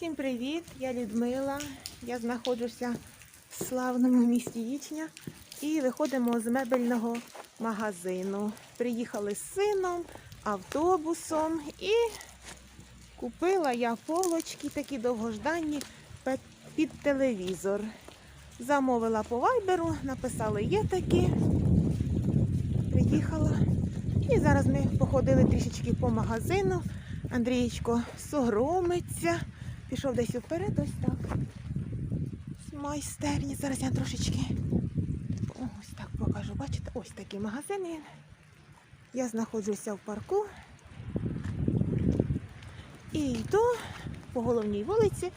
Всім привіт! Я Людмила. Я знаходжуся в славному місті Ічня і виходимо з мебельного магазину. Приїхали з сином, автобусом і купила я полочки такі довгожданні під телевізор. Замовила по вайберу, написали є такі. Приїхала. І зараз ми походили трішечки по магазину. Андрієчко соромиться. Пішов десь вперед, ось так. Майстерні. Зараз я трошечки ось так покажу. Бачите, ось такий магазин. Я знаходжуся в парку. І йду по головній вулиці.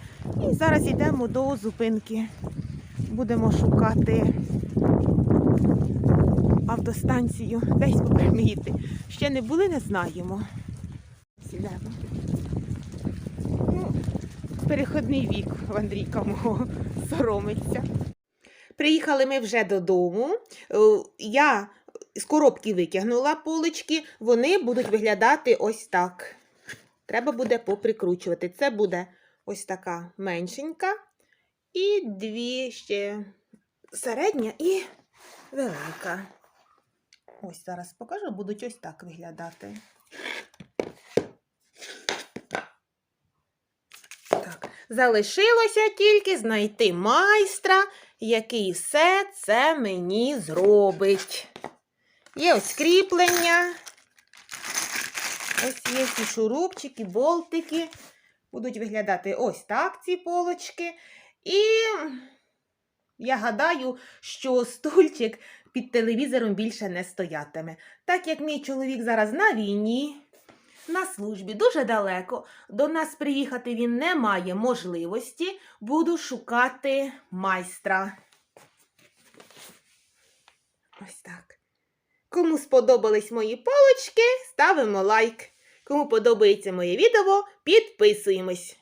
І зараз йдемо до зупинки. Будемо шукати автостанцію. Десь йти. Ще не були, не знаємо. Сідемо. Переходний вік в Андрійка мого соромиться. Приїхали ми вже додому. Е, Я з коробки витягнула полички, вони будуть виглядати ось так. Треба буде поприкручувати. Це буде ось така меншенька. І дві ще середня і велика. Ось зараз покажу, будуть ось так виглядати. Залишилося тільки знайти майстра, який все це мені зробить. Є ось кріплення. Ось є ці шурупчики, болтики. Будуть виглядати ось так ці полочки. І я гадаю, що стульчик під телевізором більше не стоятиме. Так як мій чоловік зараз на війні, на службі дуже далеко, до нас приїхати він не має можливості, буду шукати майстра. Ось так. Кому сподобались мої полочки, ставимо лайк. Кому подобається моє відео, підписуємось.